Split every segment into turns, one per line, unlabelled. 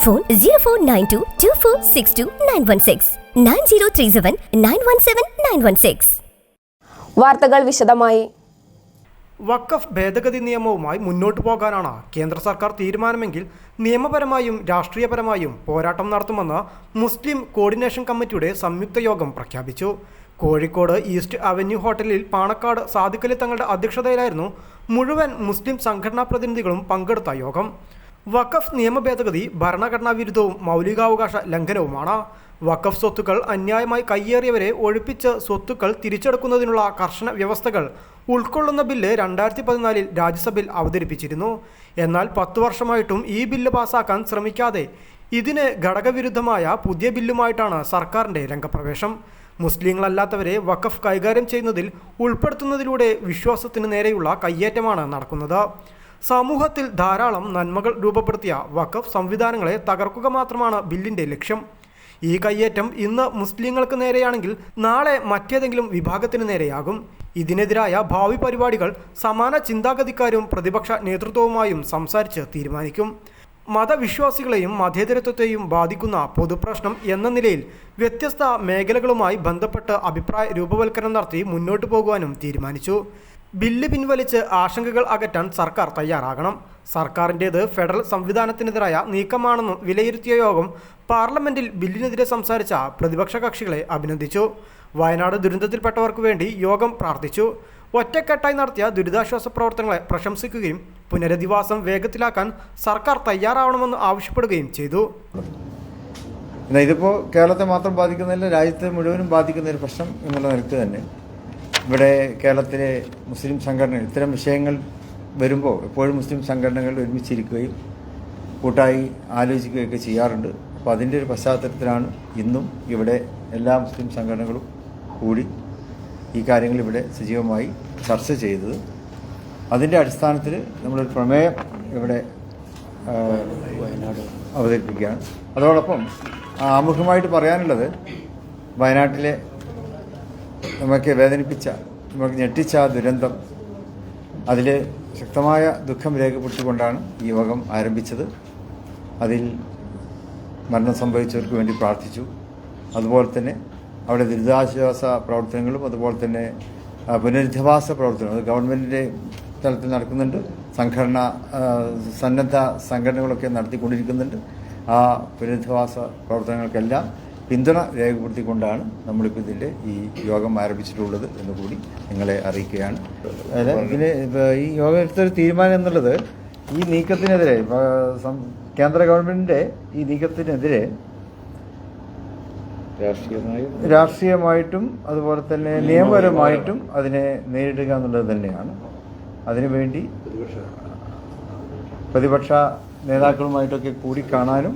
Phone zero four nine two two four six two nine one six nine zero three seven nine one seven nine one six
വാർത്തകൾ വിശദമായി.
വഖഫ് ഭേദഗതി നിയമവുമായി മുന്നോട്ടു പോകാനാണ് കേന്ദ്ര സർക്കാർ തീരുമാനമെങ്കിൽ നിയമപരമായും രാഷ്ട്രീയപരമായും പോരാട്ടം നടത്തുമെന്ന് മുസ്ലിം കോർഡിനേഷൻ കമ്മിറ്റിയുടെ സംയുക്ത യോഗം പ്രഖ്യാപിച്ചു. കോഴിക്കോട് ഈസ്റ്റ് അവന്യൂ ഹോട്ടലിൽ പാണക്കാട് സാദിഖലി തങ്ങളുടെ അധ്യക്ഷതയിലായിരുന്നു മുഴുവൻ മുസ്ലിം സംഘടനാ പ്രതിനിധികളും പങ്കെടുത്ത യോഗം. വഖഫ് നിയമ ഭേദഗതി ഭരണഘടനാ വിരുദ്ധവും മൗലികാവകാശ ലംഘനവുമാണ്. വഖഫ് സ്വത്തുക്കൾ അന്യായമായി കയ്യേറിയവരെ ഒഴിപ്പിച്ച് സ്വത്തുക്കൾ തിരിച്ചെടുക്കുന്നതിനുള്ള കർശന വ്യവസ്ഥകൾ ഉൾക്കൊള്ളുന്ന ബില്ല് രണ്ടായിരത്തി പതിനാലിൽ രാജ്യസഭയിൽ അവതരിപ്പിച്ചിരുന്നു. എന്നാൽ പത്തു വർഷമായിട്ടും ഈ ബില്ല് പാസാക്കാൻ ശ്രമിക്കാതെ ഇതിന് ഘടകവിരുദ്ധമായ പുതിയ ബില്ലുമായിട്ടാണ് സർക്കാരിന്റെ രംഗപ്രവേശം. മുസ്ലിങ്ങളല്ലാത്തവരെ വഖഫ് കൈകാര്യം ചെയ്യുന്നതിൽ ഉൾപ്പെടുത്തുന്നതിലൂടെ വിശ്വാസത്തിന് നേരെയുള്ള കയ്യേറ്റമാണ് നടക്കുന്നത്. സമൂഹത്തിൽ ധാരാളം നന്മകൾ രൂപപ്പെടുത്തിയ വഖഫ് സംവിധാനങ്ങളെ തകർക്കുക മാത്രമാണ് ബില്ലിന്റെ ലക്ഷ്യം. ഈ കയ്യേറ്റം ഇന്ന് മുസ്ലിങ്ങൾക്ക് നേരെയാണെങ്കിൽ നാളെ മറ്റേതെങ്കിലും വിഭാഗത്തിന് നേരെയാകും. ഇതിനെതിരായ ഭാവി പരിപാടികൾ സമാന ചിന്താഗതിക്കാരും പ്രതിപക്ഷ നേതൃത്വവുമായും സംസാരിച്ച് തീരുമാനിക്കും. മതവിശ്വാസികളെയും മതേതരത്വത്തെയും ബാധിക്കുന്ന പൊതുപ്രശ്നം എന്ന നിലയിൽ വ്യത്യസ്ത മേഖലകളുമായി ബന്ധപ്പെട്ട് അഭിപ്രായ രൂപവൽക്കരണം നടത്തി മുന്നോട്ടു പോകുവാനും തീരുമാനിച്ചു. ബില്ല് പിൻവലിച്ച് ആശങ്കകൾ അകറ്റാൻ സർക്കാർ തയ്യാറാകണം. സർക്കാരിന്റേത് ഫെഡറൽ സംവിധാനത്തിനെതിരായ നീക്കമാണെന്ന് വിലയിരുത്തിയ യോഗം പാർലമെന്റിൽ ബില്ലിനെതിരെ സംസാരിച്ച പ്രതിപക്ഷ കക്ഷികളെ അഭിനന്ദിച്ചു. വയനാട് ദുരന്തത്തിൽപ്പെട്ടവർക്ക് വേണ്ടി യോഗം പ്രാർത്ഥിച്ചു. ഒറ്റക്കെട്ടായി നടത്തിയ ദുരിതാശ്വാസ പ്രവർത്തനങ്ങളെ പ്രശംസിക്കുകയും പുനരധിവാസം വേഗത്തിലാക്കാൻ സർക്കാർ തയ്യാറാവണമെന്ന് ആവശ്യപ്പെടുകയും ചെയ്തു.
ഇതിപ്പോൾ കേരളത്തെ മാത്രം ബാധിക്കുന്നില്ല രാജ്യത്തെ മുഴുവനും ബാധിക്കുന്ന ഒരു പ്രശ്നം എന്നുള്ള നിലയ്ക്ക് തന്നെ. ഇവിടെ കേരളത്തിലെ മുസ്ലിം സംഘടനകൾ ഇത്തരം വിഷയങ്ങൾ വരുമ്പോൾ എപ്പോഴും മുസ്ലിം സംഘടനകൾ ഒരുമിച്ചിരിക്കുകയും കൂട്ടായി ആലോചിക്കുകയൊക്കെ ചെയ്യാറുണ്ട്. അപ്പോൾ അതിന്റെ ഒരു പശ്ചാത്തലത്തിലാണ് ഇന്നും ഇവിടെ എല്ലാ മുസ്ലിം സംഘടനകളും കൂടി ഈ കാര്യങ്ങൾ ഇവിടെ സജീവമായി ചർച്ച ചെയ്തത്. അതിന്റെ അടിസ്ഥാനത്തിൽ നമ്മളൊരു പ്രമേയം ഇവിടെ അവതരിപ്പിക്കുകയാണ്. അതോടൊപ്പം ആമുഖമായിട്ട് പറയാനുള്ളത് വയനാട്ടിലെ നമുക്ക് വേദനിപ്പിച്ച നമുക്ക് ഞെട്ടിച്ച ദുരന്തം അതിൽ ശക്തമായ ദുഃഖം രേഖപ്പെടുത്തിക്കൊണ്ടാണ് ഈ യോഗം ആരംഭിച്ചത്. അതിൽ മരണം സംഭവിച്ചവർക്ക് വേണ്ടി പ്രാർത്ഥിച്ചു. അതുപോലെ തന്നെ അവിടെ ദുരിതാശ്വാസ പ്രവർത്തനങ്ങളും അതുപോലെ തന്നെ പുനരധിവാസ പ്രവർത്തനങ്ങളും അത് ഗവൺമെന്റിന്റെ തലത്തിൽ നടക്കുന്നുണ്ട്. സംഘടന സന്നദ്ധ സംഘടനകളൊക്കെ നടത്തിക്കൊണ്ടിരിക്കുന്നുണ്ട്. ആ പുനരധിവാസ പ്രവർത്തനങ്ങൾക്കെല്ലാം പിന്തുണ രേഖപ്പെടുത്തിക്കൊണ്ടാണ് നമ്മളിപ്പോൾ ഇതിന്റെ ഈ യോഗം ആരംഭിച്ചിട്ടുള്ളത് എന്ന് കൂടി നിങ്ങളെ അറിയിക്കുകയാണ്. അതായത് ഇതിന് ഈ യോഗം എടുത്തൊരു തീരുമാനം എന്നുള്ളത് ഈ നീക്കത്തിനെതിരെ കേന്ദ്ര ഗവൺമെന്റിന്റെ ഈ നീക്കത്തിനെതിരെ രാഷ്ട്രീയമായിട്ടും അതുപോലെ തന്നെ നിയമപരമായിട്ടും അതിനെ നേരിടുക എന്നുള്ളത് തന്നെയാണ്. അതിനുവേണ്ടി പ്രതിപക്ഷ നേതാക്കളുമായിട്ടൊക്കെ കൂടി കാണാനും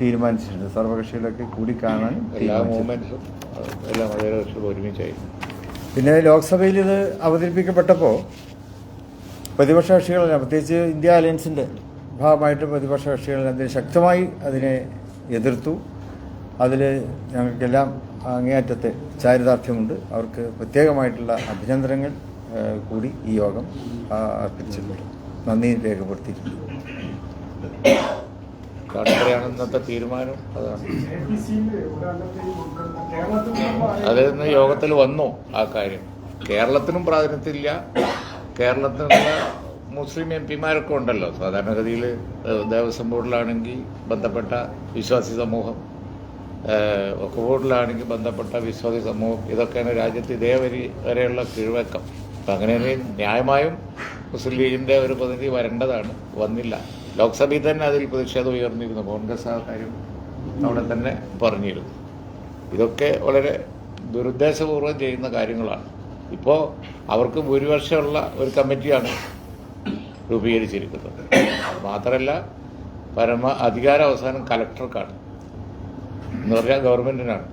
തീരുമാനിച്ചിട്ടുണ്ട്. സർവകക്ഷികളൊക്കെ കൂടി കാണാൻ
എല്ലാ. മൂവ്മെന്റ്സും എല്ലാ മതകക്ഷികളും ഒരുമിച്ചായി
പിന്നെ ലോക്സഭയിൽ ഇത് അവതരിപ്പിക്കപ്പെട്ടപ്പോൾ പ്രതിപക്ഷ കക്ഷികളെല്ലാം പ്രത്യേകിച്ച് ഇന്ത്യ അലയൻസിന്റെ ഭാഗമായിട്ട് പ്രതിപക്ഷ കക്ഷികളെല്ലാം അതിന് ശക്തമായി അതിനെ എതിർത്തു. അതിൽ ഞങ്ങൾക്കെല്ലാം അങ്ങേയറ്റത്തെ ചാരിതാർത്ഥ്യമുണ്ട്. അവർക്ക് പ്രത്യേകമായിട്ടുള്ള അഭിനന്ദനങ്ങൾ കൂടി ഈ യോഗം അർപ്പിച്ചിട്ടുണ്ട്. നന്ദി രേഖപ്പെടുത്തിയിട്ടുണ്ട്.
കടമ്പറയാണ് ഇന്നത്തെ തീരുമാനം. അതാണ്. അതിൽ നിന്ന് യോഗത്തിൽ വന്നു ആ കാര്യം. കേരളത്തിനും പ്രാതിനിധ്യമില്ല. നിന്ന് മുസ്ലിം എം പിമാരൊക്കെ ഉണ്ടല്ലോ. സാധാരണഗതിയിൽ ദേവസ്വം ബോർഡിലാണെങ്കിൽ ബന്ധപ്പെട്ട വിശ്വാസി സമൂഹം ഒക്കെ ബോർഡിലാണെങ്കിൽ ബന്ധപ്പെട്ട വിശ്വാസി സമൂഹം ഇതൊക്കെയാണ് രാജ്യത്ത് ഇതേ വരി വരെയുള്ള കീഴ്വഴക്കം. അപ്പം അങ്ങനെ ന്യായമായും മുസ്ലിം ലീഗിന്റെ ഒരു പ്രതിനിധി വരേണ്ടതാണ്. വന്നില്ല. ലോക്സഭയിൽ തന്നെ അതിൽ പ്രതിഷേധം ഉയർന്നിരുന്നു. കോൺഗ്രസ് ആൾക്കാരും അവിടെ തന്നെ പറഞ്ഞിരുന്നു. ഇതൊക്കെ വളരെ ദുരുദ്ദേശപൂർവം ചെയ്യുന്ന കാര്യങ്ങളാണ്. ഇപ്പോൾ അവർക്ക് ഭൂരിപക്ഷമുള്ള ഒരു കമ്മിറ്റിയാണ് രൂപീകരിച്ചിരിക്കുന്നത്. മാത്രമല്ല പരമ അധികാര അവസാനം കലക്ടർക്കാണ്. എന്ന് പറഞ്ഞാൽ ഗവൺമെന്റിനാണ്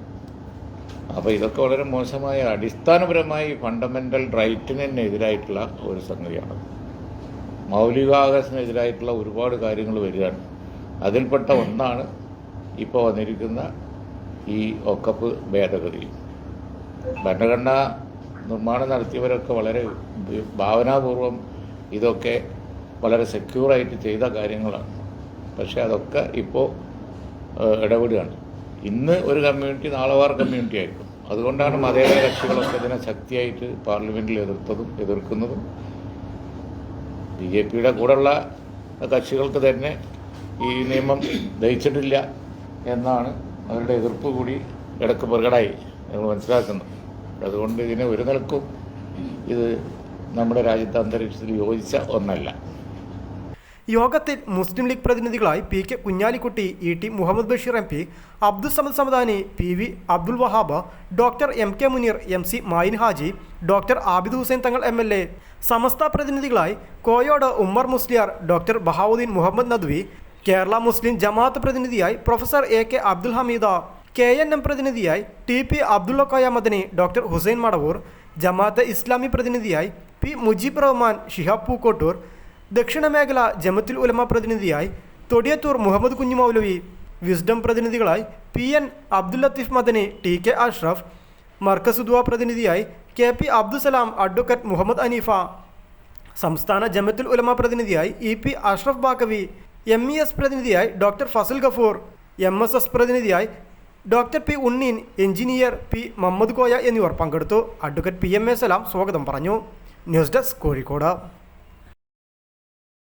അപ്പോൾ ഇതൊക്കെ വളരെ മോശമായ അടിസ്ഥാനപരമായി ഫണ്ടമെന്റൽ റൈറ്റിനെതിരായിട്ടുള്ള ഒരു സംഗതിയാണ്. മൗലികാവകാശത്തിനെതിരായിട്ടുള്ള ഒരുപാട് കാര്യങ്ങൾ വരികയാണ്. അതിൽപ്പെട്ട ഒന്നാണ് ഇപ്പോൾ വന്നിരിക്കുന്ന ഈ ഒക്കപ്പ് ഭേദഗതി. ഭരണഘടന നിർമ്മാണം നടത്തിയവരൊക്കെ വളരെ ഭാവനാപൂർവം ഇതൊക്കെ വളരെ സെക്യൂറായിട്ട് ചെയ്ത കാര്യങ്ങളാണ്. പക്ഷേ അതൊക്കെ ഇപ്പോൾ ഇടപെടുകയാണ്. ഇന്ന് ഒരു കമ്മ്യൂണിറ്റി നാളെ വാർ കമ്മ്യൂണിറ്റി ആയിരിക്കും. അതുകൊണ്ടാണ് മതേതര കക്ഷികളൊക്കെ ഇതിനെ ശക്തിയായിട്ട് പാർലമെന്റിൽ എതിർത്തതും എതിർക്കുന്നതും. ബി ജെ പിയുടെ കൂടെയുള്ള കക്ഷികൾക്ക് തന്നെ ഈ നിയമം ദഹിച്ചിട്ടില്ല എന്നാണ് അവരുടെ എതിർപ്പ് കൂടി ഇടയ്ക്ക് പ്രകടായി ഞങ്ങൾ മനസ്സിലാക്കുന്നത്. അതുകൊണ്ട് ഇതിനെ ഒരു നിലക്കും ഇത് നമ്മുടെ രാജ്യത്തെ അന്തരീക്ഷത്തിൽ യോജിച്ച ഒന്നല്ല.
യോഗത്തിൽ Muslim League പ്രതിനിധികളായി P K Kunhalikutty E T Muhammad Basheer M P Abdul Samad Samadani P V Abdul Wahab doctor M K Muneer M C Mayin Haji doctor Abid Hussain Thangal M L A Samastha പ്രതിനിധികളായി കോയോട് Ummer Musliyar doctor Bahauddeen Muhammad Nadvi Kerala Muslim Jamaath പ്രതിനിധിയായി professor A K Abdul Hameed K N M പ്രതിനിധിയായി T P Abdulla Koya Madani doctor Hussain Madavoor Jamaat Islami പ്രതിനിധിയായി P Mujeeb Rahman Shihab Pookkottur ദക്ഷിണ മേഖല ജമത്തുൽ ഉലമ പ്രതിനിധിയായി Thodiyathur Muhammad Kunju Maulavi wisdom പ്രതിനിധികളായി P N Abdul Latheef Madani T K Ashraf Markazudawa പ്രതിനിധിയായി K P Abdussalam advocate Muhammad Haneefa. സംസ്ഥാന ജമത്തുൽ ഉലമ പ്രതിനിധിയായി E P Ashraf Baqavi M E S പ്രതിനിധിയായി doctor Fazal Gafoor M S S പ്രതിനിധിയായി doctor P Unneen engineer P Muhammad Koya എന്നിവർ പങ്കെടുത്തു. Advocate P M A Salam സ്വാഗതം പറഞ്ഞു. News desk Kozhikode.